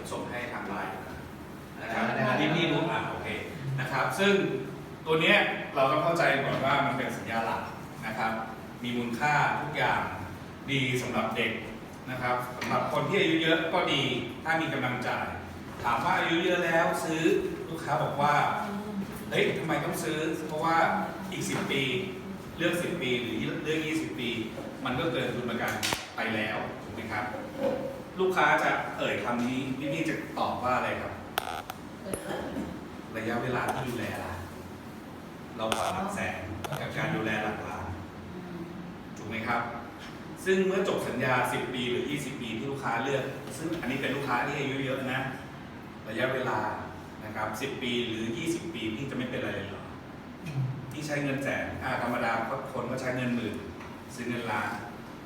ยวส่งให้ทางไลน์นะครับได้ได้อันนี้พี่รู้อะโอเคนะครับ ซึ่งตัวเนี้ยเราต้องเข้าใจก่อนว่ามันเป็นสัญญาหลักนะครับ มีมูลค่าทุกอย่างดีสำหรับเด็กนะครับสำหรับคนที่อายุเยอะก็ดีถ้ามีกำลังจ่าย ถามว่าอายุเยอะแล้วซื้อลูกค้าบอกว่าเฮ้ยทำไมต้องซื้อ เพราะว่าอีก 10 ปีเลือก 10 ปีหรือเลือก 20 ปี มันก็เกินทุนประกันไปแล้วถูกไหมครับ ลูกค้าจะเอ่ยคำนี้พี่พี่จะตอบว่าอะไรครับ ระยะเวลาที่ดูแลล่ะเราผ่อนหลักแสนกับการดูแลหลักล้านถูกไหมครับ ซึ่งเมื่อจบสัญญา 10 ปีหรือ 20 ปีที่ลูกค้าเลือก ซึ่งอันนี้เป็นลูกค้าที่อายุเยอะนะ ระยะเวลานะครับ 10 ปีหรือ 20 ปีพี่จะไม่เป็นอะไรเลยหรอที่ใช้เงินแสนอ่าธรรมดาคนก็ใช้เงินหมื่นซื้อเงินล้าน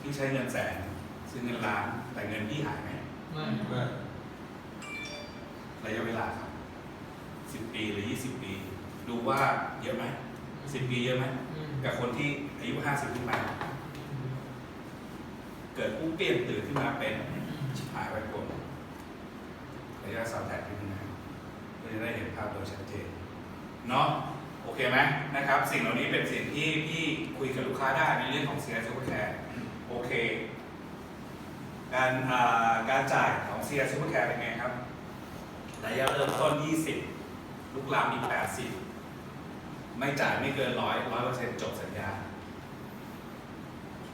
ที่ใช้เงินแสน ซื้อเงินล้าน แต่เงินพี่หายไหมไม่ระยะเวลาครับสิบปีหรือยี่สิบปี ดูว่าเยอะไหมสิบปีเยอะไหมกับคนที่อายุห้าสิบขึ้นไปเกิดปุ๊บเปลี่ยนตื่นขึ้นมาเป็นชิบหายไปคนระยะสามแตกขึ้นมาเพื่อจะได้เห็นภาพโดยชัดเจนเนาะโอเคไหมนะครับ สิ่งเหล่านี้เป็นสิ่งที่พี่คุยกับลูกค้าได้ในเรื่องของ CI Super Care โอเค การอ่าการจ่ายของ CI Super Care เป็นไงครับระยะเริ่มต้น 20 ลูกลามอีก 80 ไม่จ่ายไม่เกินร้อยร้อยเปอร์เซ็นต์จบสัญญา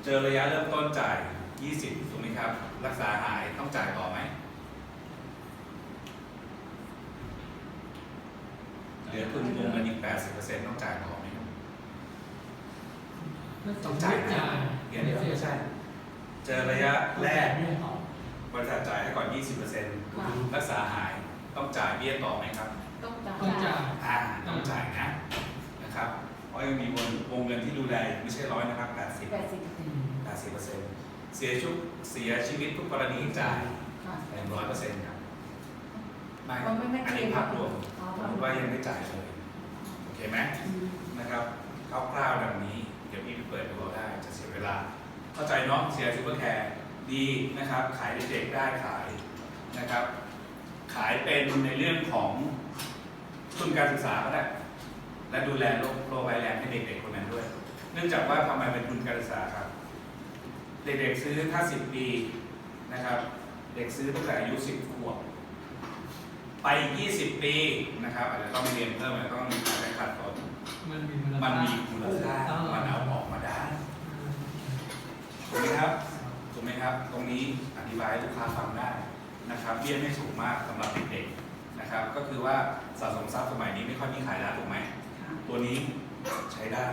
เจอระยะเริ่มต้นจ่าย 20ถูกไหมครับ รักษาหายต้องจ่ายต่อไหม เหลือทุนวงเงินอีก 80%ต้องจ่ายต่อไหมครับต้องจ่ายนะเดี๋ยวเดี๋ยวไม่ใช่เจอระยะแรกบริษัทจ่ายให้ก่อน 20%รักษาหายต้องจ่ายเบี้ยต่อไหมครับ ต้องจ่ายต้องจ่ายอ่าต้องจ่ายนะนะครับเพราะยังมีวงวงเงินที่ดูแลไม่ใช่ร้อยนะครับ 80แปดสิบ80เปอร์เซ็นต์เสียชุกเสียชีวิตทุกกรณีจ่ายค่ะหนึ่งร้อยเปอร์เซ็นต์ครับไม่ก็ไม่ไม่อันนี้เคลมภาพรวมอ๋อสมมติว่ายังไม่จ่ายเลยโอเคไหมอืมนะครับคร่าวๆดังนี้ เดี๋ยวพี่ไปเปิดดูเอาได้จะเสียเวลา เข้าใจเนาะเสียซูเปอร์แคร์ดีนะครับ ขายเด็กๆได้ขายนะครับ ขายเป็นในเรื่องของทุนการศึกษาก็ได้และดูแลโรคโรคไวแรงให้เด็กๆคนนั้นด้วย เนื่องจากว่าทำไมเป็นทุนการศึกษาครับ เด็กๆซื้อถ้า10ปีนะครับ เด็กซื้อตั้งแต่อายุ10ขวบไป 20 ปีนะครับอาจจะต้องเรียนเพิ่มอาจจะต้องอาจจะขาดตอนมันมีมูลค่ามันมีมูลค่าอ่ามันเอาออกมาได้ ถูกไหมครับถูกไหมครับ ตรงนี้อธิบายให้ลูกค้าฟังได้นะครับเบี้ยไม่สูงมากสำหรับเด็กๆนะครับ ก็คือว่าสะสมทรัพย์สมัยนี้ไม่ค่อยมีขายแล้วถูกไหมตัวนี้ใช้ได้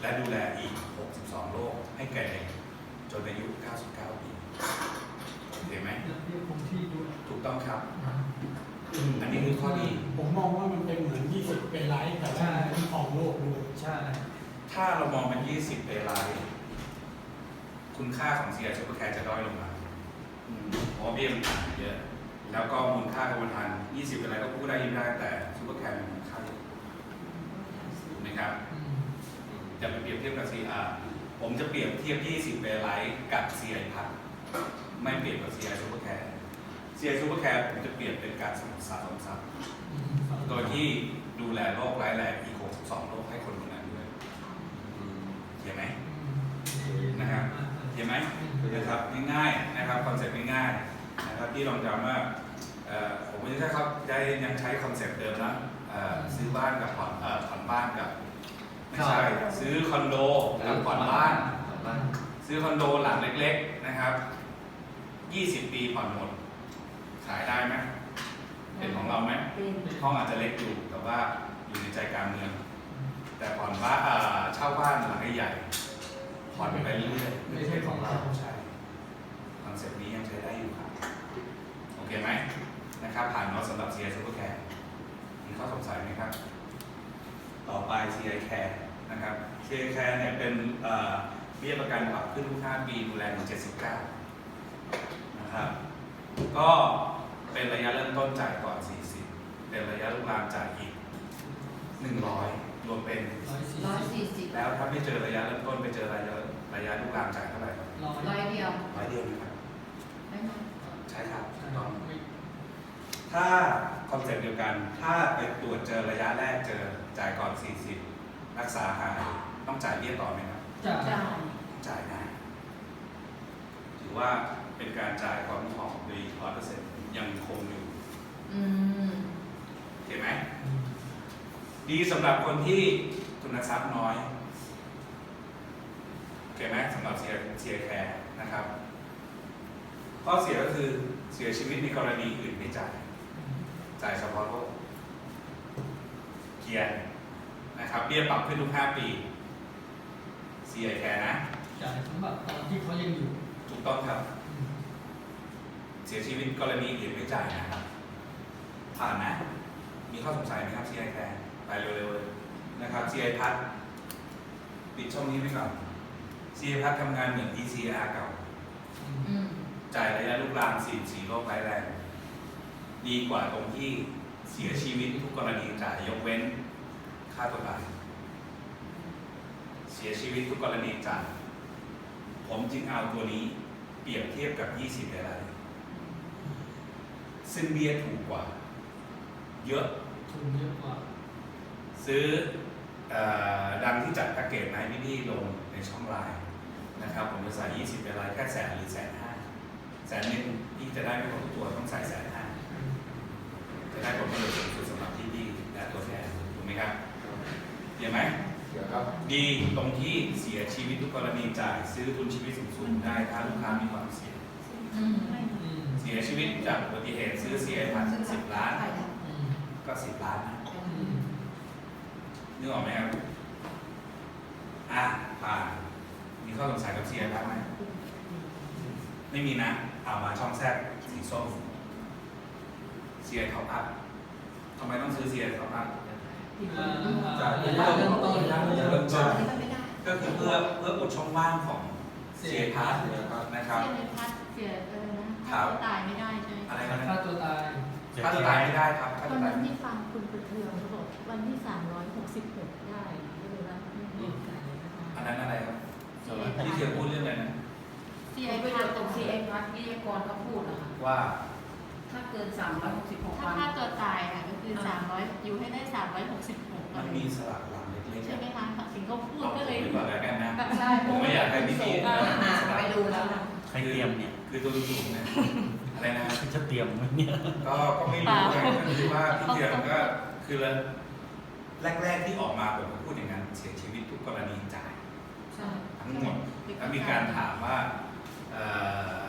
และดูแลอีก 62 โรคให้แก่เด็กจนอายุ 99 ปีโอเคไหมเรียกคงที่ด้วยถูกต้องครับ อันนี้คือข้อดี ผมมองว่ามันเป็นเหมือน 20 เป็นไลท์แต่ว่ามันของโลกด้วย ใช่ ถ้าเรามองเป็น 20 เปรไลท์ คุณค่าของเสียชุปเปอร์แคร์จะด้อยลงมาอืมเพราะว่าเบี้ยมันต่างกันเยอะ แล้วก็มูลค่ากรมธรรม์20เปรไลท์ก็กู้ได้ยืมได้แต่ชุปเปอร์แคร์มีมูลค่าเยอะถูกไหมครับอืมจะไปเปรียบเทียบกับ CR ผมจะเปรียบเทียบ 20เปรไลท์กับ CI พัดไม่เปรียบกับ CI ชุปเปอร์แคร์ CI ชุปเปอร์แคร์ผมจะเปรียบเป็นการสะสมทรัพย์อืมโดยที่ดูแลโรคร้ายแรงอีก62โรคให้คนคนนั้นด้วยเห็นไหม อืม นะครับ เห็นไหมอืมนะครับง่ายๆนะครับคอนเซ็ปต์ง่ายๆนะครับที่ลองจำว่าเอ่อผมไม่ใช่ครับได้ยังใช้คอนเซ็ปต์เดิมนะเอ่อซื้อบ้านกับผ่อนเอ่อผ่อนบ้านกับไม่ใช่ซื้อคอนโดกับผ่อนบ้านบ้าน ซื้อคอนโดหลังเล็ก ๆนะครับ 20 ปีผ่อนหมดขายได้ไหมเป็นของเราไหมเป็นห้องอาจจะเล็กอยู่แต่ว่าอยู่ในใจกลางเมืองแต่ผ่อนบ้านเอ่อเช่าบ้านหลังใหญ่ๆ ผ่อนไปเรื่อยๆไม่ใช่ของเราใช่คอนเซ็ปต์นี้ยังใช้ได้อยู่ครับ โอเคไหมนะครับ ผ่านเนาะสำหรับ CI Super Care มีข้อสงสัยไหมครับ ต่อไป CI Care นะครับ CI Care เนี่ยเป็นเอ่อเบี้ยประกันปรับขึ้นทุก5ปีดูแลถึง79 นะครับ ก็เป็นระยะเริ่มต้นจ่ายก่อน 40 เป็นระยะลุกลามจ่ายอีก 100 รวมเป็นร้อยสี่ร้อยสิบสี่สิบแล้วถ้าไม่เจอระยะเริ่มต้นไปเจอระยะ ระยะลุกลามจ่ายเท่าไหร่ครับร้อยร้อยเดียวร้อยเดียวนะครับได้ไหมใช่ครับถูใช่กต้องไม่ถ้าคอนเซ็ปต์เดียวกัน ถ้าไปตรวจเจอระยะแรกเจอจ่ายก่อน 40 รักษาหายต้องจ่ายเบี้ยต่อไหมครับ จ่ายจ่ายจ่ายนะถือว่าเป็นการจ่ายความของดีร้อยเปอร์เซ็นต์ยังคงอยู่อืมโอเคไหม ดีสำหรับคนที่ทุนทรัพย์น้อย โอเคไหมสำหรับเสียเสียแคร์นะครับข้อเสียก็คือเสียชีวิตในกรณีอื่นไม่จ่ายจ่ายเฉพาะโรคเกียร์นะครับเบี้ยปรับขึ้นทุก 5 ปีเสียแคร์นะจ่ายสำหรับตอนที่เขายังอยู่ถูกต้องครับ เสียชีวิตกรณีอื่นไม่จ่ายนะครับผ่านนะ มีข้อสงสัยไหมครับ CI แคร์ไปเร็วๆเลยนะครับ CI พัดปิดช่องนี้ไว้ก่อน CI พัดทำงานเหมือน ECR เก่า อืมจ่ายระยะลุกลามสี่สี่โรคร้ายแรง ดีกว่าตรงที่เสียชีวิตทุกกรณีจ่ายยกเว้นค่าตัวตายเสียชีวิตทุกกรณีจ่ายผมจึงเอาตัวนี้เปรียบเทียบกับ 20รายซึ่งเบี้ยถูกกว่า เยอะ ทุนเยอะกว่าซื้อเออดังที่จัดแพ็กเกจมาให้พี่ๆลง ในช่องไลน์นะครับผมจะใส่ 20 เป็นรายแค่แสนหรือแสนห้าแสนหนึ่งที่จะได้ไม่ครบทุกตัวต้องใส่แสนห้าจะได้ผลประโยชน์สูงสุดสำหรับพี่ๆและตัวแทนถูกไหมครับเห็นไหมเดี๋ยวครับดีตรงที่เสียชีวิตทุกกรณีจ่ายซื้อทุนชีวิตสูงๆได้ถ้าลูกค้ามีความเสี่ยงอืมอืมเสียชีวิตจากอุบัติเหตุซื้อเสียพันสิบล้านอืมก็สิบล้านนะอืมนึกออกไหมครับอะ ผ่าน มีข้อสงสัยกับเสียบ้างไหม ไม่มีนะเอามาช่องแซกสีส้มเสียท็อปอัพทำไมต้องซื้อเสียท็อปอัพอ่าจ่ายระยะเริ่มต้นระยะเริ่มต้นไม่ได้ก็คือเพื่อเพื่ออุดช่องว่างของเสียพาร์ทเสียพาร์ทนะครับ เสียในพัดเสียเออนะครัถ้าบตัวตายไม่ได้ใช่ไหมอะไรค่านะตัวตาย ค่าตัวตายไม่ได้ครับค่าวัตัวนตาย นั้นที่ฟังคุณประเทืองเขาบอกวันที่สามร้อยหกสิบหกได้ไม่รู้ว่าไม่แน่ใจนะคะอั นนั้นอะไรครับที่เทียพูดเรื่องอะไรนะเสียไอ้ประโยพัดชน์ตรงที่ไอ้พัดวิทยากรเขาพูดอะค่ะว่าถ้าเกิน 366ถ้าวัน ค่าตัวตายค่ะก็คือสามร้อยอยู่ให้ได้สามร้อยหกสิบหกมันมีสลักหลังเล็กๆใช่ไหมคะสิงห์ก็พูดลองก็ดูเลยดีกว่าแล้วกันนะ ใช่ผมไม่อยากให้พี่ๆอ่าอ่าไปดูแล้วนะใครเตรียมเนี่ย คือตัวสูงเนี่ยอะไรนะ จะเตรียมไหมเนี่ย ก็ก็ไม่รู้ไงก็คือว่าพี่เทียมก็คือแรกๆที่ออกมาผมก็พูดอย่างนั้นเสียชีวิตทุกกรณีจ่ายใช่ ทั้งหมดแล้วมีการถามว่าเอ่อ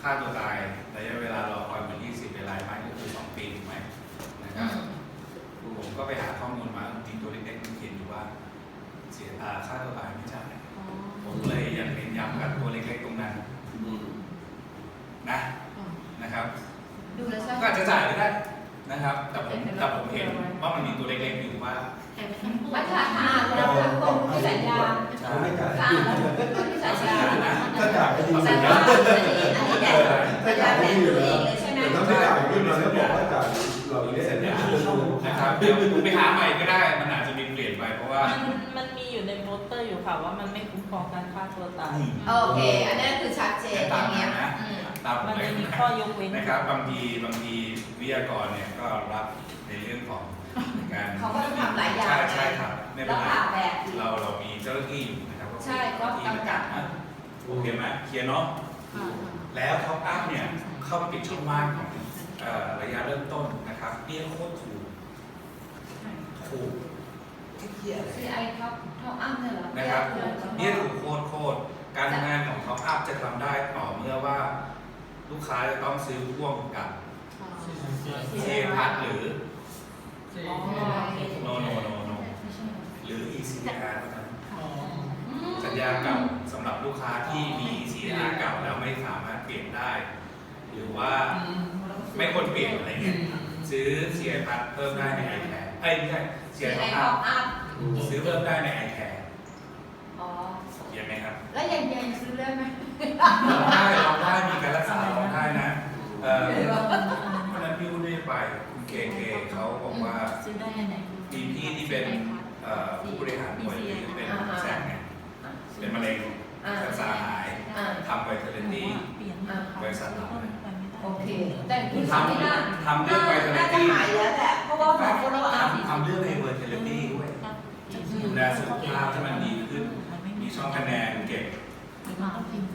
ค่าตัวตายระยะเวลารอคอยเหมือน20เวลาไหมก็คือ 2 ปีถูกไหมนะครับผมก็ไปหาข้อมูลมาจริงๆตัวเล็ ค่ะว่ามันไม่คุ้มครองการฆ่าตัวตาย โอเค อันนี้คือชัดเจนอย่างเงี้ยอืมตามผมมันเลยจะมีข้อยกเว้นนะครับ บางทีบางทีวิทยากรเนี่ยก็รับในเรื่องของการเขาก็ต้องทำหลายอย่างใช่ใช่ครับไม่เป็แล้นวไรผ่าแบบอีกเราเรามีเจ้าหน้าที่อยู่นะครับใช่ก็กำกับนะโอเคไหมเคลียร์เนาะอ่าแล้วท็อปอัพเนี่ยเข้ามาปิดช่องว่างของเอ่อระยะเริ่มต้นนะครับเบี้ยโคตรถูกถูก เที่ยอะไรซีไอท็อปท็อปอัพเนี่ยเหรอนะครับเบี้เนี่ยยถูกโคตรโคตรการทำงานของท็อปอัพจะทำได้ต่อเมื่อว่า ลูกค้าจะต้องซื้อพ่วงกับอ่าเซพัทหรือเจ๊อ๋อโนโนโนโนหรือ ECR เท่านั้นอ๋ออืมสัญญาเก่าสำหรับลูกค้าที่มี ECR เก่าแล้วไม่สามารถเปลี่ยนได้ หรือว่าอืมไม่ควรเปลี่ยนอะไรอืเงี้ยมซื้อเสียพัดเพิ่มได้ใน iCare เอ้ยไม่ใช่ เสียซีไอท็อปท็อัอพปอัพซื้อเพิ่มได้ใน iCare อ๋อเห็นไหมครับแล้วอย่างเย็นซื้อได้ไหมลองได้ลองได้มีการรักษาลองได้นะเอ่อวันนั้นพี่วุ้นได้ไปคุณเคเคเขาบอกว่าซื้อได้อันไหนมีพี่ที่เป็นเอ่อผู้บริหารป่วยที่เป็นแซงไงเป็นมะเร็งอ่ารักษาหายอ่าทำไวเทอร์เรนตี้เปลี่ยนอ่าบริษัทเราไปไม่ได้โอเคเค แต่คุณทำไม่ได้ทำเรื่องไวท์เทอน่าร์จะตี้หายแล้วแหละเพราะว่าหมอคนเราอ่านทำทำเรื่องในเวอร์เทอร์ตี้ด้วย ดูแลสุขภาพให้มันดีขึ้น มีช่องคะแนนเก็บ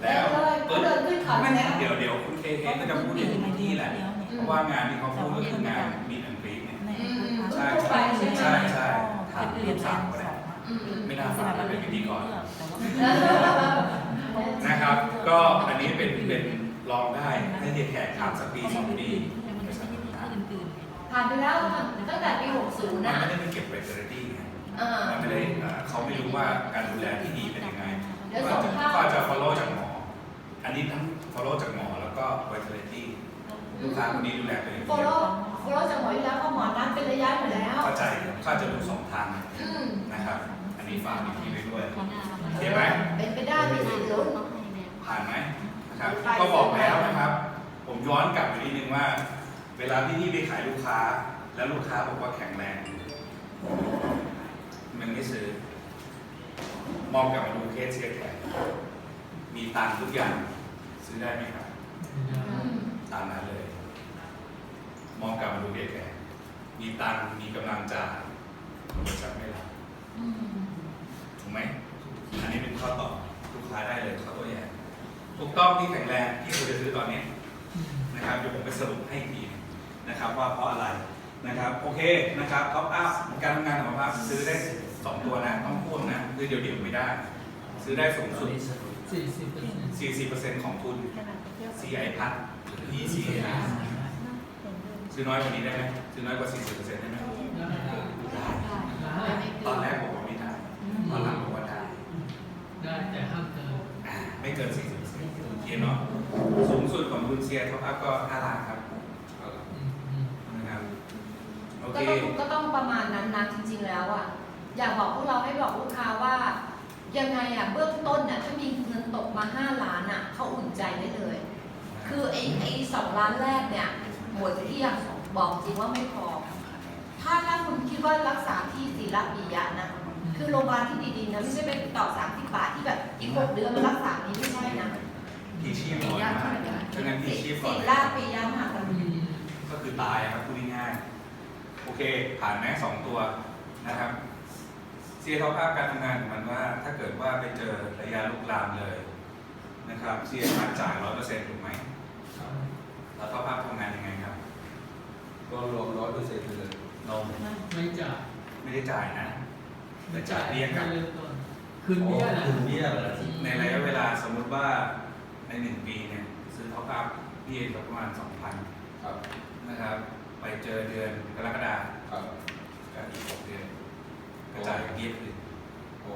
แล้วเลยก็เดินขึ้นเขาไม่มาแล้วเดี๋ยวเดี๋ยวคุณเคเคก็จะพูดอย่างที่แหละ เพราะว่างานที่เขาพูดก็คืองานมีอังกฤษเนี่ยใช่ใช่ใช่ใช่ถามลูกสาวก็ได้อืมไม่น่าฝากเป็นพิธีกรนะครับ ก็อันนี้เป็นเป็นลองได้ให้เรียนแขกถามสักปีสองปีผ่านไปแล้วตั้งแต่ปี 60มันนะ ไม่ได้ไปเก็บเรเทอร์ตี้ไงเออ มันไม่ได้เอ่อเขาไม่รู้ว่าการดูแลที่ดีเป็นยังไงเดี๋ยวก็ส่งจะภาพก็จะ follow จากหมอ อันนี้ทั้ง follow จากหมอแล้วก็ vitality ลูกค้าคนนี้ดูแลตัวเองโฟโล่โฟโล่จากหมอที่แล้วก็หมอนัดเป็นระยะอยู่แล้วเข้าใจก็จะดูสองทางอืมนะครับ อันนี้ฝากอีกทีไว้ด้วยเห็นไหมเป็นไปได้มีสิทธิ์ลุ้นผ่านไหมนะครับก็บอกแล้วนะครับ ผมย้อนกลับไปนิดนึงว่า เวลาที่พี่ไปขายลูกค้า แล้วลูกค้าบอกว่าแข็งแรง มันไม่ซื้อ มองกลับมาดูเคสเชียร์แขกมีตังค์ทุกอย่างซื้อได้ไหมครับอืมตามนั้นเลย มองกลับมาดูเด็กแขกมีตังค์มีกำลังจ่ายบริษัทไม่รับอืมถูกไหมอันนี้เป็นข้อตอบลูกค้าได้เลยเขาตัวอย่างถูกต้องที่แข็งแรงที่ควรจะซื้อตอนนี้นะครับเดี๋ยวผมไปสรุปให้อีกทีนะครับว่าเพราะอะไรนะครับโอเคนะครับท็อปอัพการทำงานของท็อปอัพซื้อได้ สองตัวนะต้องพ่วงนะคือเดี๋ยวเดี๋ยวไม่ได้ ซื้อได้สูงสุด สี่สิบเปอร์เซ็นต์40%ของทุน CI พัดหรือ ECA ซื้อน้อยกว่านี้ได้ไหมซื้อน้อยกว่า 40%ได้ไหมตอนแรกผมว่าไม่ได้ตอนหลังผมว่าได้ได้แต่ห้ามเกินอ่าไม่เกิน 40%โอเคเนาะสูงสุดของทุนเซียท็อปอัพก็5ล้านครับอืมอืมนะครับโอก็เค ต้องก็ต้องประมาณนั้นนะจริงๆแล้วอะ อยากบอกพวกเราให้บอกลูกค้าว่า ยังไงอะเบื้องต้นน่ะถ้ามีเงินตกมาห้าล้านอะเขาอุ่นใจได้เลย คือไอ้ไอ้สองล้านแรกเนี่ยหมดที่ยังบอกจริงว่าไม่พอ ถ้าถ้าคุณคิดว่ารักษาที่ศิลปิยะนะ คือโรงพยาบาลที่ดีๆนะไม่ใช่ไปต่อสามสิบบาทที่แบบอีกหกเดือนมารักษานี้ไม่ใช่นะพีชีพก่อนมากถ้างั้นพีชีพก่อนศิเลยลปิยะมหาอืกรมก็คือตายครับพูดง่ายๆโอเค ผ่านแม้สองตัวนะครับเซียท็อปอัพการทำงานของมันว่า ถ้าเกิดว่าไปเจอระยะลุกลามเลยนะครับเซียมาจ่ายร้อยเปอร์เซ็นต์ถูกไหมแล้วท็อปอัพทำงานยังไงครับ ก็รวมร้อยเปอร์เซ็นต์ไปเลยเราไม่จ่ายไม่ได้จ่ายนะแต่จ่ายเบี้ยกลับเริ่มต้นคืนเบี้ยนะคืนเบี้ยเหรอในระยะเวลาสมมุติว่าในหนึ่งปีเนี่ยซื้อท็อปอัพพี่ก็ประมาณสองพันครับนะครับ ไปเจอเดือนกรกฎาคมครับก็อีกหกเดือน กระจายเบี้ยคืนโอ้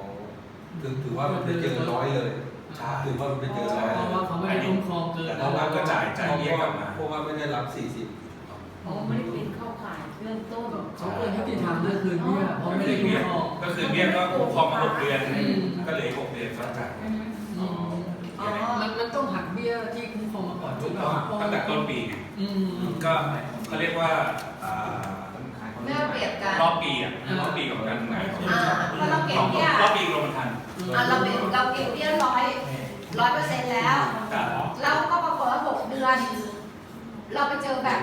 ถือถือว่ามันไปเจอร้อยเลยใช่ถือว่ามันไปเจอร้อยเพเลราะยว่าเขาไม่ได้คุ้มครองเกินแต่ว่าก็จ่ายจ่ายเบี้ยกลับมาเพราะว่าไม่ได้รับสี่สิบอ๋อไม่ได้เป็นเข้าข่ายเริ่มต้นเขาเกินยุติธรรมนั่นคืนเบี้ยเพราะไม่ได้คุ้มครองก็คือเบี้ยก็คุ้มครองมาหกเดือนอืมก็เหลยหกเดือนก็จ่ายอืมอืมอ๋อมันมันต้องหักเบี้ยที่คุ้มครองมาก่อนถูกต้องตั้งแต่ต้นปีไงอืมก็เขาเรียกว่าอ่า ไม่เอาเปรียบกัน รอบปีอะรอบปีของการทำงานของอ่าเพราะเราเก็บเบี้ยรอบปีกรมธรรม์อะเราเป็นเราเก็บเบี้ยร้อยร้อยเปอร์เซ็นต์แล้วกับแล้วก็ปรากฏว่าหกเดือน เราไปเจอแบบ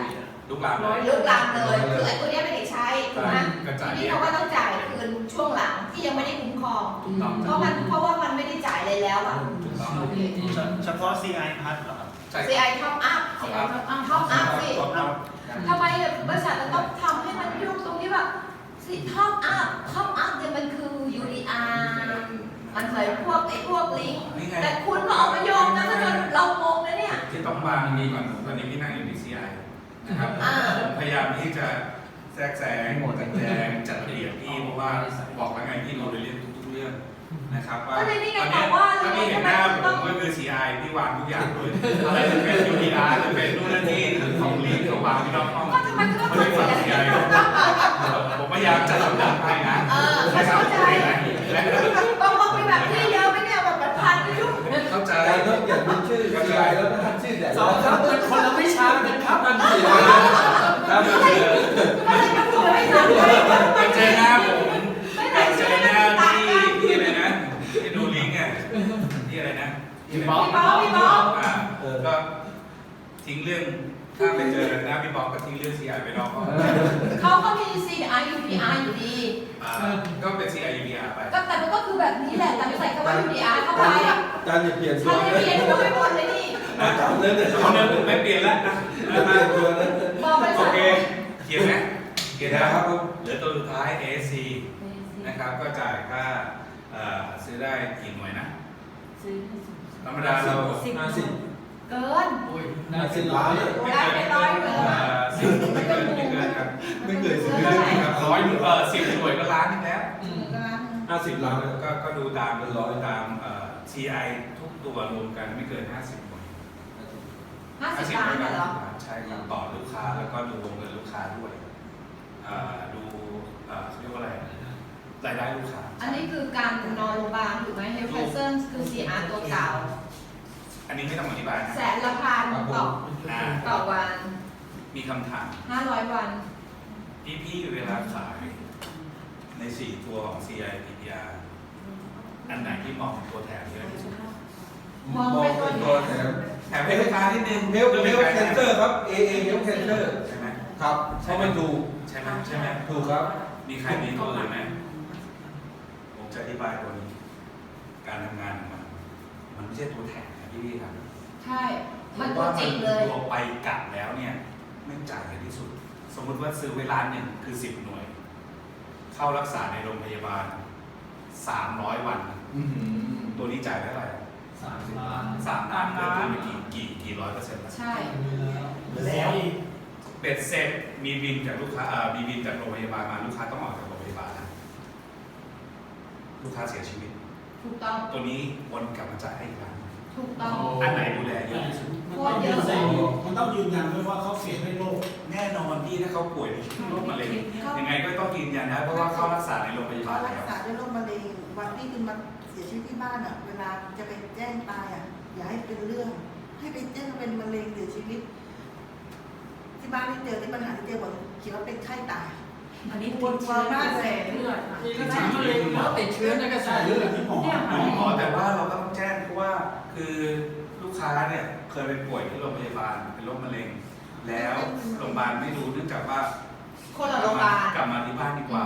ลูกหลานร้อยลุกลามเลยคือไอ้ตัวเนี้ยไม่ได้ใช้ถูกไหมกระจายทีนี้เขาก็ต้องจ่ายคืนช่วงหลังที่ยังไม่ได้คุ้มครองถูกต้องเพราะมันเพราะว่ามันไม่ได้จ่ายอะไรแล้วอะ ถูกต้องโอเคอืมเฉพาะ CI พัดเหรอครับใช่ CI ท็อปอัพครับท็อปอัพสิครับ ทำไมบริษัทจะต้องทำให้มันยุ่งตรงที่ว่าสิท็อปอัพท็อปอัพเนี่ยมันคือ UDR มันเหมือนพวกไอ้พวกลิงก์นี่ไงแต่คุณก็ออกมาโยงนะจนเรางงนะเนี่ย ที่ต้องวางมีก่อนตอนนี้พี่นั่งอยู่ใน CI นะครับอ่าผมพยายามที่จะแทรกแซงจัดแจงจัดระเบียบพี่เพราะว่าบอกแล้วไงพี่รู้เรื่องทุกๆเรื่องนะครับว่าก็เลยนี่ไงตอนบเนี้อยกว่าถ้าพี่เห็นหน้าผมก็คือ CI พี่วางทุกอย่างเลยอะไรจะเป็น UDR จะเป็นนู่นนั่นนี่ของลิงก์ก็ วางที่นอกห้องก็ทำไมก็ไม่ต้องเสีฟังผมพยายามจัดลำดับให้นะเออเข้าใจและต้องบอกไปแบบพี่เยอะไหมเนี่ยแบบพันไม่ยุ่งเข้าใจแต่ถ้าเปลี่ยนเป็นชื่อ CI แล้วถ้าชื่อใหญ่สองครับเป็นคนละวิชากันครับมันสี่ถ้ามันเจอก็เลยก็คือไม่ทันเลยไปเจอหน้าผมไม่ไปทันเจอหน้าที่ที่อะไรนะที่ดูลิงก์อะที่อะไรนะพี่บ๊อบพี่บ๊อบพี่บ๊อบอ่าก็ทิ้งเรื่อง ถ้าไปเจอกันหน้าพี่บอกก็ทิ้งเรื่อง CI ไปนอกห้องเขาก็มี CR UPR อยู่ดี อ่าก็เป็น CI UPR ไป ก็แต่มันก็คือแบบนี้แหละแต่ไม่ใส่คำว่า UPR เข้าไปจานอย่าเปลี่ยนตัถ้าวไม่นะเรียนก็ไม่หมดเลยนี่จานนั้นเนี่ยคนนั้นไม่เปลี่ยนแล้วนะอย่าเปลี่ยนตัวนั้นบอกบริโอษัทเค เขียนไหมเขียนนะครับผมเหลือตัวสุดท้าย ASC นะครับ ก็จ่ายค่าเอ่อซื้อได้กี่หน่วยนะ ซื้อให้สุดธรรมดาเราห้าสิบ เกินโอ้ยห้าสิบล้านเนี่ยไม่เกินไม่เกินเอ่อสิบไม่เกินไม่เกินครับไม่เคยซื้อครับร้อยเออสิบหน่วยก็ล้านหนึงแล้วอืมห้าสิบล้านก็ก็ดูตามดูร้อยตามเอ่อ CI ทุกตัวรวมกันไม่เกิน50หน่วย50ล้านน่ะเหรอ ใช่ครับต่อลูกค้าแล้วก็ดูวงเงินลูกค้าด้วยเอ่อดูเอ่อเขาเรียกว่าอะไรรายได้ลูกค้า อันนี้คือการนอนโรงพยาบาลถูกไหม Health Person คือ CR ตัวเก่า อันนี้ไม่ต้องอธิบายนะแสนละพันต่ออ่าต่อวันมีคำถาม500วันพี่พี่เวลาขายในสี่ตัวของ CI PPR อันไหนที่มองเป็นตัวแถมเยอะที่สุดมองเป็นตัวแทนแถมแถมให้ลูกค้านิดนึงเฮลเฮลเซนเตอร์ครับ AA เฮลเซนเตอร์ใช่ไหมครับเพราะมันถูกใช่ไหมใช่ไหมถูกครับ มีใครมีตัวอื่นไหมผมจะอธิบายตัวนี้ การทำงานของมัน มันไม่ใช่ตัวแถม นะพี่พี่ครับใช่ มันตัวจริงเลยตัวไปกลับแล้วเนี่ยไม่จ่ายกันที่สุด สมมุติว่าซื้อไว้ล้านหนึ่งคือสิบหน่วย เข้ารักษาในโรงพยาบาลสามร้อยวันอื้อหือตัวนี้จ่ายเท่าไหร่สามล้านสามล้านเพิ่มขึ้นไปกี่กี่กี่ร้อยเปอร์เซ็นต์ละใช่ แล้วเป็ดเสร็จมีบินจากลูกค้าเอ่อมีบินจากโรงพยาบาลมาลูกค้าต้องออกจากโรงพยาบาลนะลูกค้าเสียชีวิต ถูกต้อง ตัวนี้วนกลับมาจ่ายให้อีกครั้ง ถูกต้อง อันไหนดูแลเยอะที่สุดมันต้องยืนยันมันต้องยืนยันด้วยว่าเขาเสียด้วยโรคแน่นอนที่ถ้าเขาป่วยเป็นโรคมะเร็งยังไงก็ต้องยืนยันนะเพราะว่าเข้ารักษาในโรงพยาบาลรัแล้กวษาด้วยโรคมะเร็งวันที่คุณมาเสียชีวิตที่บ้านอะ เวลาจะไปแจ้งตายอะ อย่าให้เป็นเรื่อง ให้ไปแจ้งว่าเป็นมะเร็งเสียชีวิต ที่บ้านที่เจอที่ปัญหาที่เจอบอกเขียนว่าเป็นไข้ตาย อันนี้ติดเชื้อในกระแสเลือดค่ะที่ก็ถามมะเร็งแล้วติดเชื้อในกระแสเลือดที่หมอเนี่ยหมอแต่ว่าเราก็ต้องแจ้งเพราะว่าคือลูกค้าเนี่ยเคยไปป่วยที่โรงพยาบาลเป็นโรคมะเร็ง แล้วโรงพยาบาลไม่รู้เนื่องจากว่าคนละโรงพยาบาลกลับมาที่บ้านดีกว่า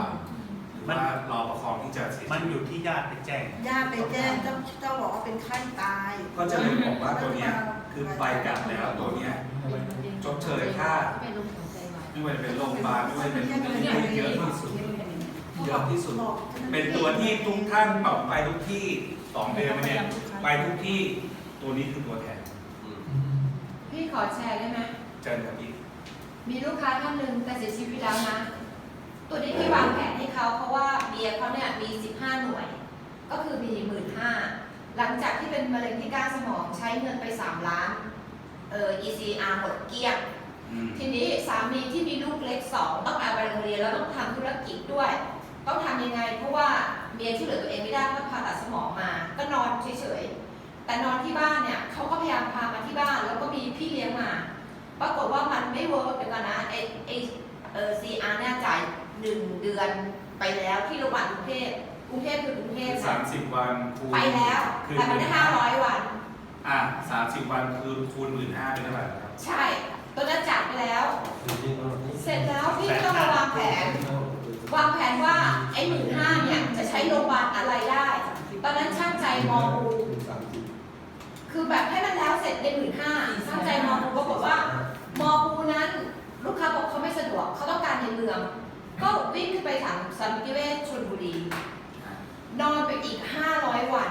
หรือว่ารอประคองที่จะเสียมันชีอวิตยู่ที่ญาติไปแจ้ง ญาติไปแจ้งเจ้าเจ้าบอกว่าเป็นไข้ตายก็จะเลยบอกว่าตัวเนี้ยคือไปกลับแล้วตัวเนี้ยชดเชยค่า ไม่ว่าจะเป็นโรงพยาบาลไม่ว่าจะเป็นที่เยอะที่สุดเยอะที่สุดบอกเป็นตัวที่ทุกท่านเป่าไปทุกที่สองเดือนมาเนี่ยไปทุกที่ตัวนี้คือตัวแทนพี่ขอแชร์ได้ไหมเจอกับพี่มีลูกค้าท่านหนึ่งแต่เสียชีวิตแล้วนะ ตัวนี้ที่วางแผนให้เขาเพราะว่าเบียร์เขาเนี่ยมี 15 หน่วย ก็คือมีหมื่นห้าหลังจากที่เป็นมะเร็งที่ก้านสมองใช้เงินไป 3 ล้าน เอ่อ ECR หมดเกลี้ยงอืม ทีนี้สามีที่มีลูกเล็กสองต้องเอาไปโรงเรียนแล้วต้องทำธุรกิจด้วย ต้องทำยังไง เพราะว่าเมียที่วยเหลือตัวเองไม่ได้เพราะผ่าตัดสมองมา ก็นอนเฉยๆแต่นอนที่บ้านเนี่ยเขาก็พยายามพามาที่บ้าน แล้วก็มีพี่เลี้ยงมาปรากฏว่ามันไม่เวิร์กเดี๋ยวกันนะไอไอเออซีอาร์เนี่ยจ่ายหนึ่งเดือนไปแล้วที่โรงพยาบาลกรุงเทพกรุงเทพคือกรุงเทพสานะมสิบวันคูณไปแล้วคือแต่มันได้ห้าร้อยวัน อะสามสิบวันคือคูณหมื่นห้าเป็นเท่าไหร่ครับใช่ ตัวนั้นจ่ายไปแล้ว เสร็จแล้วพี่ก็ต้องมาวางแผน วางแผนว่าไอ้หมื่นห้าเนี่ยจะใช้โรงพยาบาลอะไรได้ ตอนนั้นช่างใจมองดูคือแบบให้มันแล้วเสร็จในหมื่นห้าช่างใจมองดูปรากฏว่ามอปูนั้น ลูกค้าบอกเขาไม่สะดวกเขาต้องการในเมือง ก็วิ่งขึ้นไปทางสัมกิเวชชลบุรี นอนไปอีก 500 วัน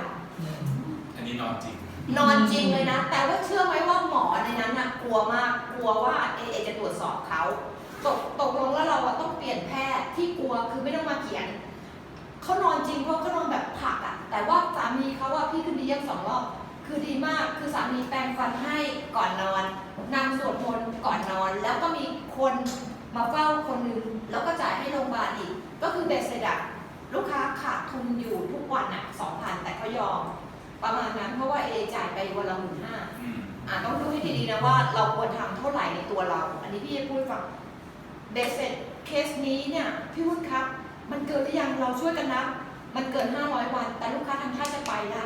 อันนี้นอนจริง นอนจริงเลยนะ แต่ว่าเชื่อไหมว่าหมอในนั้นน่ะกลัวมาก กลัวว่าเอเอจะตรวจสอบเขา ตกตกลงแล้วเราอะต้องเปลี่ยนแพทย์ที่กลัวคือไม่ต้องมาเขียน เขานอนจริงเพราะเขานอนแบบผักอะแต่ว่าสามีเขาอะพี่ขึ้นไปเยี่ยมสองรอบ คือดีมาก คือสามีแปรงฟันให้ก่อนนอนนำสวดมนต์ก่อนนอน แล้วก็มีคนมาเฝ้าคนนึง แล้วก็จ่ายให้โรงพยาบาลอีก ก็คือเบสเสร็จอะลูกค้าขาดทุนอยู่ทุกวันอะสองพันแต่เขายอม ประมาณนั้นเพราะว่าเอจ่ายไปวันละหมื่นห้าอืมอ่าต้องดูให้ดีๆนะว่าเราควรทำเท่าไหร่ในตัวเรา อันนี้พี่จะพูดให้ฟังเบสเสร็จเคสนี้เนี่ยพี่วุฒิครับ มันเกินหรือยังเราช่วยกันนับมันเกิน 500 วัน แต่ลูกค้าทำท่าจะไปละ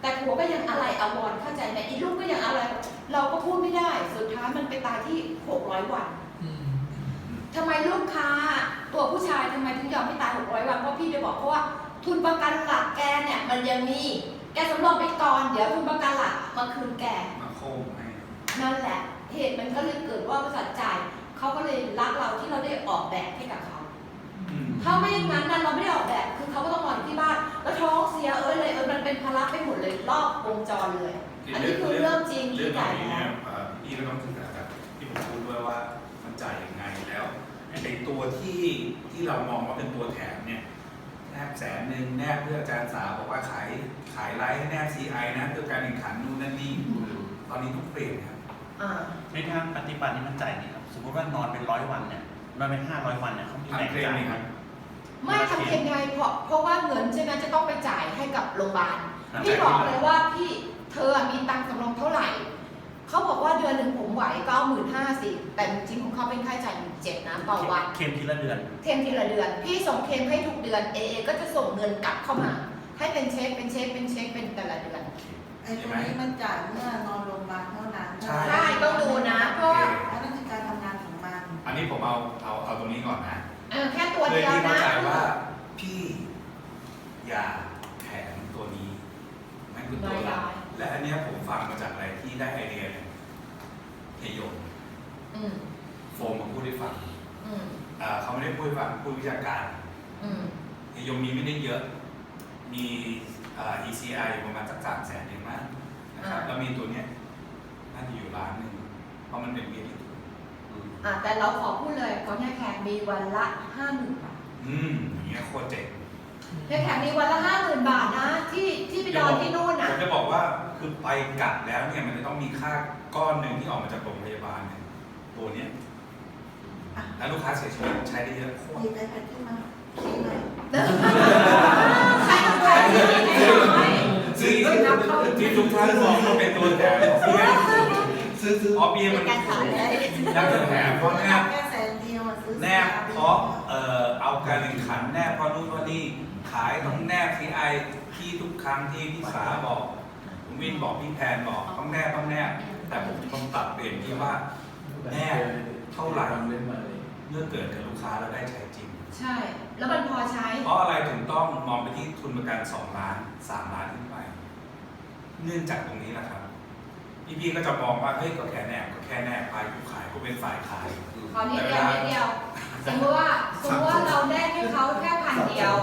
แต่ผัวก็ยังอะไรอาวรณ์เข้าใจไหมอีลูกก็ยังอะไร เราก็พูดไม่ได้สุดท้ายมันไปตายที่ 600 วันอืมทำไมลูกค้าตัวผู้ชายทำไมถึงยอมไม่ตาย 600 วันเพราะพี่ไปบอกเขาว่าทุนประกันหลักแกเนี่ยมันยังมี แกสำรองไปก่อน เดี๋ยวทุนประกันหลักมาคืนแก มาโค้งให้นั่นแหละ เหตุมันก็เลยเกิดว่าบริษัทจ่ายเขาก็เลยรักเราที่เราได้ออกแบบให้กับเขาอืมถ้าไม่อย่างนั้นนะเราไม่ได้ออกแบบ คือเขาก็ต้องนอนอยู่ที่บ้าน แล้วท้องเสียเอ้ยเลยเออมันเป็นภาระไปหมดเลยรอบวงจรเลย อันนี้คือเรื่องจริงเรื่ที่องเหจ่าล่ายนี้แล้เนี่ยวเอ่อพี่ก็ต้องศึกษากับที่ผมพูดด้วยว่ามันจ่ายยังไงแล้วในตัวที่ที่เรามองว่าเป็นตัวแถมเนี่ย แนบแสนหนึ่งแนบเพื่ออาจารย์สาวบอกว่าขายขายไลฟ์ให้แนบ CI นะเพื่อการแข่งขันนู่นนั่นนี่ตอนนี้ต้องเปลี่ยนครับอ่าในทางปฏิบัตินี่มันจ่ายนี่ครับสมมติว่านอนเป็นร้อยวันเนี่ยนอนเป็นห้าร้อยวันเนี่ยเขามีทำแบ่งเคลมจ่ายไหมไหคมรับ ไม่ทำเองไงเพราะเพราะว่าเงินใช่ไหมจะต้องไปจ่ายให้กับโรงพยาบาลครับพี่บอกเลยว่าพี่เธอมีตังค์สำรองเท่าไหร่ เขาบอกว่าเดือนหนึ่งผมไหวก็หมื่นห้าสิ แต่จริงๆของเขาเป็นค่าใช้จ่ายหมื่นเจ็ดนะต่อวัน เค็มทีละเดือน เทมทีละเดือน พี่ส่งเทมให้ทุกเดือนเอเอก็จะส่งเงินกลับเข้ามา ให้เป็นเช็ค เป็นเช็ค เป็นเช็ค เป็นแต่ละเดือน ไอ้ตรงนี้มันจ่ายเมื่อนอนโรงพยาบาลเท่านั้นใช่ ใช่ต้องดูนะ เพราะว่าเพราะนั่นคือการทำงานของมันอันนี้ผมเอาเอาเอาตรงนี้ก่อนนะเออแค่ตัวเพื่อเดียวที่เข้านะ ใจว่าพี่อย่าแถมตัวนี้นั่นคือตัวหลักน้อย และอันเนี้ยผมฟังมาจากอะไรที่ได้ไอเดียเนี่ยเฮยงอืมโฟมมาพูดให้ฟังอืมอ่าเขาไม่ได้พูดให้ฟังพูดวิชาการอืมเฮยงมีไม่ได้เยอะ มีอ่า ECI อยู่ประมาณสักสามแสนเองมั้งนะครับแล้วมีตัวเนี้ยน่าจะอยู่ล้านหนึ่งเพราะมันเป็นเบียร์ที่ถูกอะแต่เราขอพูดเลยของแค่แขกมีวันละห้าหมื่นบาทอืมอย่างเงี้ยโคตรเจ๋ง แค่แขกมีวันละห้าหมื่นบาทนะ ที่ที่ไปนอนที่นู่นผอะ มจะบอกว่าคือไปกลับแล้วเนี่ยมันจะต้องมีค่าก้อนหนึ่งที่ออกมาจากโรงพยาบาลเนี่ยตัวเนี้ยอะ แล้วลูกค้าเสียชีวิตใช้ได้เยอะโคตรหยิบไอแพดขึ้นมาชี้หน่อยใครทำใครที่ไหนน้อยซึ่งที่ทุกท่านมองว่าเป็นตัวแถมของเบียร์ซื้อซื้ออ๋อเบียร์เป็มันนการขายเลยนับเป็นแถมเพราะแนบแค่แสนเดียวอะซื้อแนบเพราะเอ่อเอาการแข่งขันแนบเพราะนู่นเพราะนี่ขายต้องแนบทีไอที่ทุกครั้งที่พี่สาบอกผมวินบอกพี่แพนบอกต้องแนบต้องแนบ แต่ผมต้องตัดเปลี่ยนที่ว่าแน่เท่าไหร่เมื่อเกิดกับลูกค้าแล้วได้ใช้จริง ใช่ แล้วมันพอใช้ เพราะอะไรถึงต้องมองไปที่ทุนประกัน2ล้าน3ล้านขึ้นไป เนื่องจากตรงนี้แหละครับพี่ๆก็จะมองว่าเฮ้ยก็แค่แนบก็แค่แนบไปผู้ขายก็เป็นฝ่ายขายขอนิดเดียวนิดเดียวสมมติว่าสมมติว่าเราได้ให้เขาแค่พันเดียว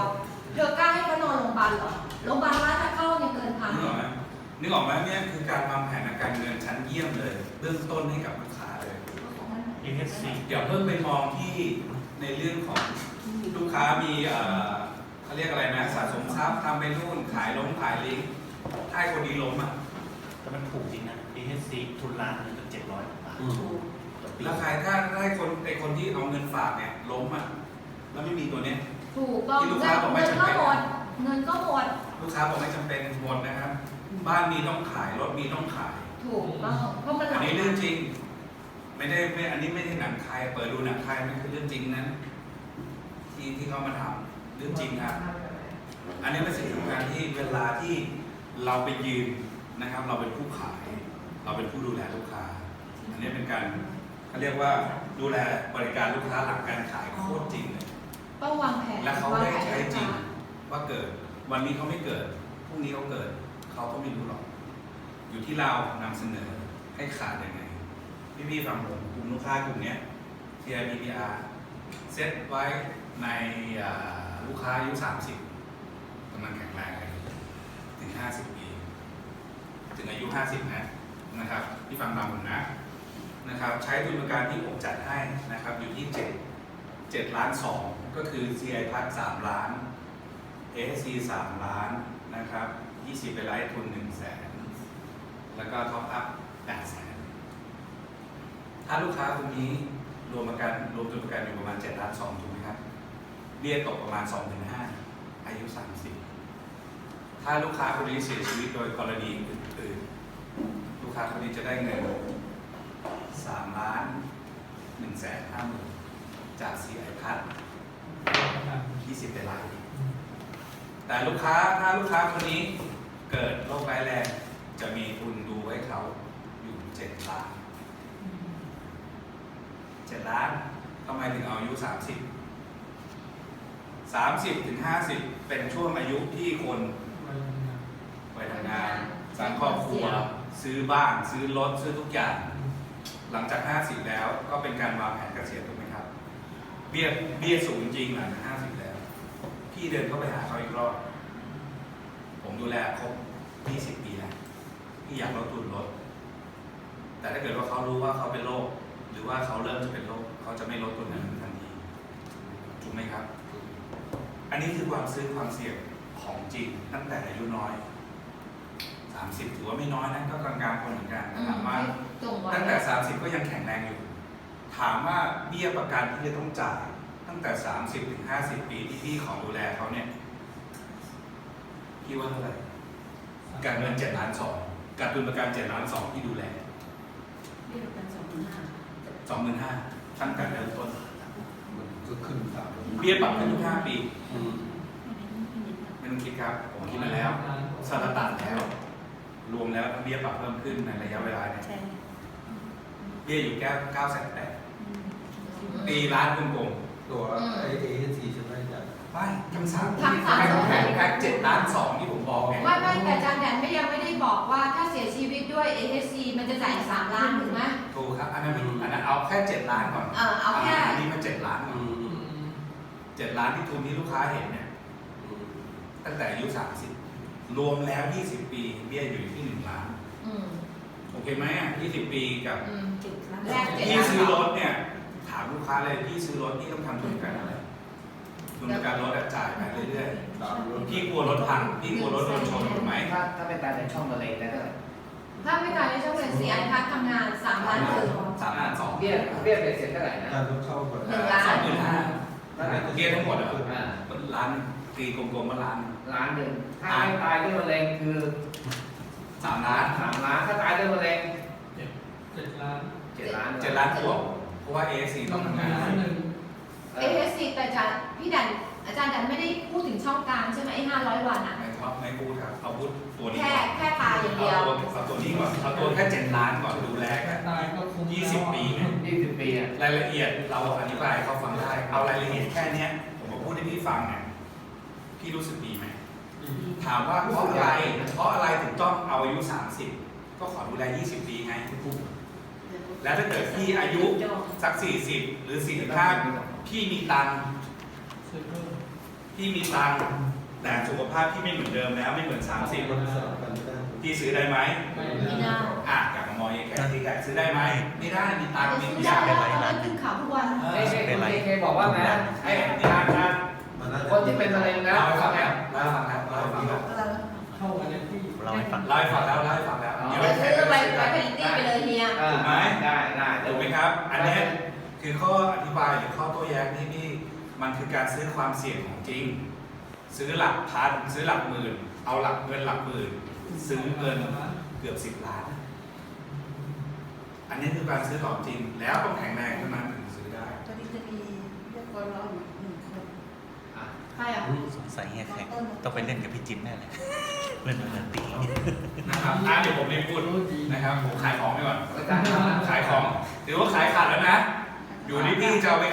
เธอกล้าให้เขานอนโรงพยาบาลเหรอ โรงพยาบาลว่าถ้าเข้าเนี่ยเกินพันนึกออกไหมนึกออกไหมเนี่ยคือการวางแผนทางการเงินชั้นเยี่ยมเลย เบื้องต้นให้กับลูกค้าเลยเอเอสซีเดี๋ยวเพิ่มไปมองที่ในเรื่องของลูกค้ามีเอ่อเขาเรียกอะไรนะสะสมทรัพย์ทำไปนู่นขายล้มขายลิงก์ถ้าให้คนนี้ล้มอะ แต่มันถูกจริงนะเอเอสซีทุนล้านหนึ่งก็เจ็ดร้อยบาทแล้วใครถ้าถ้าให้คนไอคนที่เอาเงินฝากเนี่ยล้มอะแล้วไม่มีตัวเนี้ย ถูกต้องที่ลูกค้าบอกไม่เงินจำเป็ก็น หมดเงินก็หมดลูกค้าบอกไม่จำเป็นหมดนะครับ บ้านมีต้องขาย รถมีต้องขาย ถูกต้องเพราะมันหอัลานยนี้เรื่องจริง ไม่ได้ไม่อันนี้ไม่ใช่หนังไทยเปิดดูหนังไทยมันคือเรื่องจริงนั้นที่ที่เขามาทำเรื่องจริงครับ อันนี้เป็นสิ่งสำคัญที่เวลาที่เราไปยืนนะครับ เราเป็นผู้ขาย เราเป็นผู้ดูแลลูกค้า อันนี้เป็นการเขาเรียกว่าดูแลบริการลูกค้าหลังการขายโคตรจริงเลย ต้องวางแผนและเขาวางได้แผนใช้จริงลูกค้าว่าเกิด วันนี้เขาไม่เกิดพรุ่งนี้เขาเกิด เขาก็ไม่รู้หรอก อยู่ที่เรานำเสนอให้ขาดยังไง พี่ๆฟังผมกลุ่มลูกค้ากลุ่มเนี้ย TIPPR เซตไว้ในอ่าลูกค้าอายุ 30กำลังแข็งแรงเลยถึง 50 ปี ถึงอายุ 50 นะนะครับ ที่ฟังตามผมนะนะครับ ใช้ทุนประกันที่ผมจัดให้นะครับ อยู่ที่ 7 7 ล้าน 2 ก็คือ CI พัด3ล้าน ASC 3 ล้านนะครับ 20 ไปไลท์ทุน1แสนแล้วก็ท็อปอัพ8แสนถ้าลูกค้าคนนี้รวมประกันรวมทุนประกันอยู่ประมาณ 7 ล้าน 2 ถูกไหมครับเบี้ยตกประมาณ 2-5 อายุ 30 ถ้าลูกค้าคนนี้เสียชีวิตโดยกรณีอื่นๆ ลูกค้าคนนี้จะได้เงิน3ล้าน1แสน5หมื่น จาก CI พัด20ไปไลท์แต่ลูกค้าถ้าลูกค้าคนนี้เกิดโรคร้ายแรงจะมีทุนดูให้เขาอยู่7จ็ดล้านเจ็ดล้านทำไมถึงเอาอายุสามสิบสามสิบถึงห้าสิบเป็นช่วงอายุที่คนไปทำงานสร้างครอบครัวซื้อบ้านซื้อรถซื้อทุกอย่าง หลังจาก 50 แล้วก็เป็นการวางแผนเกษียณถูกไหมครับ เบี้ยเบี้ยสูงจริงหลังจาก50แล้ว พี่เดินเข้าไปหาเขาอีกรอบ ผมดูแลครบ20ปีแล้วพี่อยากลดทุนลดแต่ถ้าเกิดว่าเขารู้ว่าเขาเป็นโรคหรือว่าเขาเริ่มจะเป็นโรคเขาจะไม่ลดทุนนั้นทันทีถูกไหมครับ อันนี้คือความซื้อความเสี่ยงของจริงตั้งแต่อายุน้อย30ถือว่าไม่น้อยนะก็กลางๆคนเหมือนกันอืมถามว่าตรงไว้ตั้งแต่ 30 ก็ยังแข็งแรงอยู่ ถามว่าเบี้ยประกันที่จะต้องจ่ายตั้งแต่ 30ถึง50 ปีที่พี่ขอดูแลเขาเนี่ยพี่ว่าเท่าไหร่การเงิน7ล้านสองการทุนประกัน7ล้านสองที่ดูแลเรียกกันสองพันห้า25,000ตั้งแต่เริ่มต้นมันก็ขึ้นตามเบี้ยปรับขึ้นทุก5ปีอืมไม่ต้องคิดครับผมคิดมาแล้วสารตัดแล้ว รวมแล้วเบี้ยปรับเพิ่มขึ้นในระยะเวลาเนี่ยใช่เบี้ยอยู่แก้ว9แสนแปด ตีล้านกลมตัวไอเอซีใช่ไหมอาจารย์ๆไม่ทั้งสามทั้งสามแพ็คแพ็คเจ็ดล้านสองที่ผมบอกไงไม่ไม่แต่อาจารย์แดนไม่ยังไม่ได้บอกว่าถ้าเสียชีวิตด้วย AHC มันจะจ่ายสามล้านถูกไหมถูกครับอันนั้นอันนั้นเอาแค่เจ็ดล้านก่อนเออเอาแค่อันนี้มันเจ็ดล้านก่อนอืมเจ็ดล้านที่ทุนที่ลูกค้าเห็นเนี่ยอืมตั้งแต่อายุสามสิบรวมแล้วยี่สิบปีเบี้ยอยู่ที่หนึ่งล้าน อืมโอเคไหมอะยี่สิบปีกับอืมเจ็ดล้านแรกเจ็ดพี่ล้านซื้อสรองถเนี่ยถามลูกค้าเลยพี่ซื้อรถพี่ต้องทำทุนประกันอะไรทุนประกันรถอะจ่ายไปเรื่อยตามรถๆพี่กลัวรถพังพี่กลัวรถโดนชนถูกไหมถ้าถ้าเป็นตายในช่องมะเร็งได้เท่าไหร่ถ้าไม่จ่ายในช่วงเดือนสี่อันพักทำงานสามล้านคือสามล้านสองเบี้ยเบี้ยเป็นเสร็จเท่าไหร่นะการต้องเข้าก่อนหนึ่งล้านสองหมื่นห้านั่นแหละเบี้ยทั้งหมดอะอ่าล้านตีกลมๆว่าล้านล้านหนึ่งถ้าไม่ตายด้วยมะเร็งคือสามล้านสามล้านถ้าตายด้วยมะเร็งเจ็ดล้านเจ็ดล้านเจ็ดล้านบวก เพราะว่า a อต้องทำงานล้านหนึ่งเอเออสซีแต่อาจารย์พี่ดันอาจารย์ดันไม่ได้พูดถึงช่องกลางใช่ไหมไอ้ห้าร้อยวันอะ ไม่ครับไม่พูดครับเอาพูดตัวนี้แค่ก่อนแค่ตายอย่างเดียว เอาตัวเอาตัวนี้ก่อนเอาตัวแค่เจ็ดล้านก่อนดูแลแค่กัน ตายก็คุ้มยี่สิบปีเนี่ย ยี่สิบปีอะรายละเอียดเราอธิบายให้เขาฟังได้ เอารายละเอียดแค่เนี้ยผมมาพูดให้พี่ฟังเนี่ยพี่รู้สึกดีไหม ถามว่าเพราะอะไร เพราะอะไรถึงต้องเอาอายุ 30 ก็ขอดูแล 20 ปีไง แล้วถ้าเกิดพี่อายุสัก 40 หรือ 45 พี่มีตังค์ซื้อเพิ่มพี่มีตังค์แต่สุขภาพพี่ไม่เหมือนเดิมแล้วไม่เหมือนมัน30สลับกันไม่ได้พี่ซื้อได้ไหมไม่ไม่ได้อะกลับมามองยังไงที่ไก่ซื้อได้ไหมไม่ได้มีตังค์มีทุกอได้ย่างแล้วมันขึ้นข่าวทุกวันเอไอ้อไอ้คนที่เคยบอกว่าไงนะไอ้การการมันน่าจะคนที่เป็นมะเร็งแล้วเล่าให้ฟังเนี่แล้ยวเล่าให้ฟังแล้วเล่าให้ฟังแล้วเวลาเข้ากันในที่เราให้ฟังเล่าให้ฟังแล้วเล่าให้ฟังแล้ว เดี๋ยวไปให้ซื้อแขไปไปผลิตตี้ไปเลยเฮีย อ่าได้ได้ถูกไหมครับ อันเนี้ยคือข้ออธิบายหรือข้อโต้แย้งที่นี่มันคือการซื้อความเสี่ยงของจริง ซื้อหลักพันซื้อหลักหมื่น เอาหลักเงินหลักหมื่น ซื้อเงินเกือบสิบล้าน อันนี้คือการซื้อของจริง แล้วต้องแข็งแรงเท่านั้นถึงซื้อได้ ตอนนี้จะมีเรียกคนร้องอยู่หนึ่งคน ใครอะสงสัยเฮียแขกต้องไปเล่นกับพี่จิ๊บแน่เลยเล่นเหมือนตีนะครับอะเดี๋ยวผมรีบพูดนะครับผมขายของไปก่อนอาจารย์ขายของ ถือว่าขายขาดแล้วนะ อยู่ที่พี่จะเอาไป